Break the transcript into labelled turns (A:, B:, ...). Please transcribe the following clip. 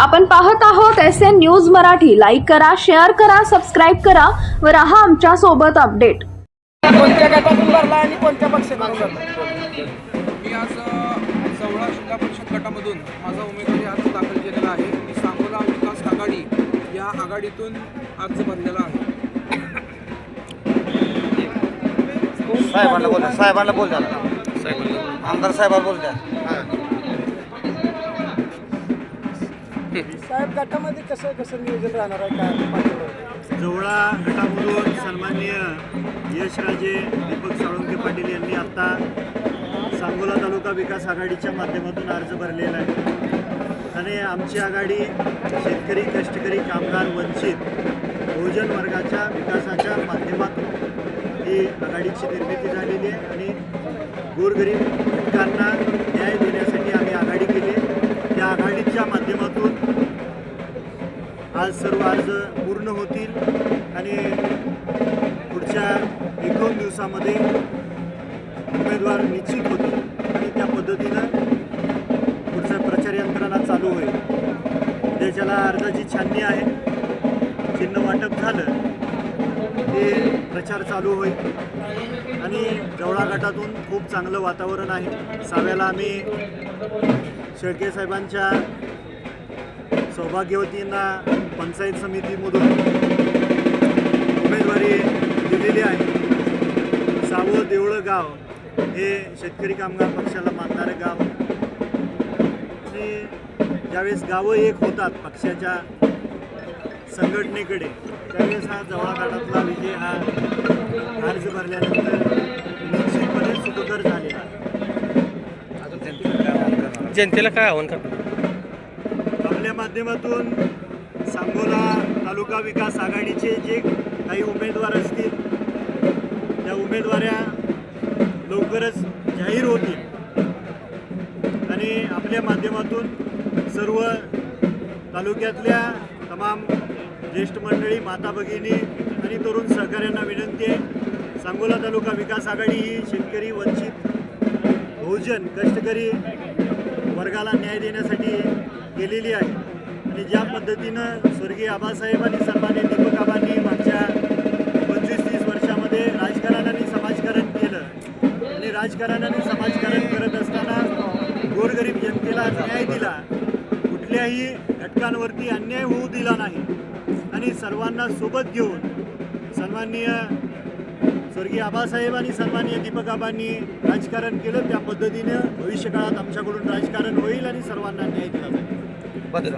A: आपण पाहत आहोत S N news Marathi. Like करा शेअर करा सबस्क्राईब करा व राहा आमच्यासोबत अपडेट
B: कोणत्या गटातून भरला आणि कोणत्या पक्षातून
C: मी आज जवळा जिल्हा परिषद गटामधून माझा उमेदवारी अर्ज दाखल केलेला आहे. मी सांगोला विकास आघाडी या आघाडीतून अर्ज भरलेला आहे.
D: साहेबांना बोलता साहेबांना बोल द्या आमदार साहेबांना बोल द्या
B: साहेब गटामध्ये कसं कसं नियोजन राहणार आहे? काय
E: जवळा गटामधून सन्माननीय यशराजे दीपक साळुंके पाटील यांनी आता सांगोला तालुका विकास आघाडीच्या माध्यमातून अर्ज भरलेला आहे. आणि आमची आघाडी शेतकरी कष्टकरी कामगार वंचित बहुजन वर्गाच्या विकासाच्या माध्यमातून ही आघाडीची निर्मिती झालेली आहे आणि गोरगरीब घटकांना न्याय देण्यासाठी आम्ही आघाडी केली त्या आघाडीच्या माध्यमातून आज सर्व अर्ज पूर्ण होतील आणि पुढच्या एक दोन दिवसामध्ये उमेदवार निश्चित होतील आणि त्या पद्धतीनं पुढचा प्रचार यंत्रणा चालू होईल. त्याच्याला अर्जाची छाननी आहे. चिन्ह वाटप झालं ते प्रचार चालू होईल. आणि जवळा गटातून खूप चांगलं वातावरण आहे. साव्याला आम्ही शेळके साहेबांच्या सौभाग्यवतींना पंचायत समितीमधून उमेदवारी दिलेली आहे. सावं देवळं गाव हे शेतकरी कामगार पक्षाला मानणारं गाव. आणि ज्यावेळेस गावं एक होतात पक्षाच्या संघटनेकडे त्यावेळेस हा जवळ गाठातला विजय हा अर्ज भरल्यानंतर निश्चितपणे सुखकर झालेला आहे.
F: जनतेला काय आव्हान करणार?
E: आपल्या माध्यमातून सांगोला तालुका विकास आघाडीचे जे काही उमेदवार असतील त्या उमेदवाऱ्या लवकरच जाहीर होतील. आणि आपल्या माध्यमातून सर्व तालुक्यातल्या तमाम ज्येष्ठ मंडळी माता भगिनी आणि तरुण सहकाऱ्यांना विनंती आहे. सांगोला तालुका विकास आघाडी ही शेतकरी वंचित बहुजन कष्टकरी वर्गाला न्याय देण्यासाठी केलेली आहे. की ज्या पद्धतीनं स्वर्गीय आबासाहेब आणि सन्मान्य दीपक आबांनी मागच्या पंचवीस तीस वर्षामध्ये राजकारणाने समाजकारण केलं आणि राजकारणाने समाजकारण करत असताना गोरगरीब जनतेला न्याय दिला. कुठल्याही घटकांवरती अन्याय होऊ दिला नाही. आणि सर्वांना सोबत घेऊन सन्माननीय स्वर्गीय आबासाहेब आणि सन्माननीय दीपक आबांनी राजकारण केलं. त्या पद्धतीनं भविष्यकाळात आमच्याकडून राजकारण होईल आणि सर्वांना न्याय दिला जाईल.
D: बदल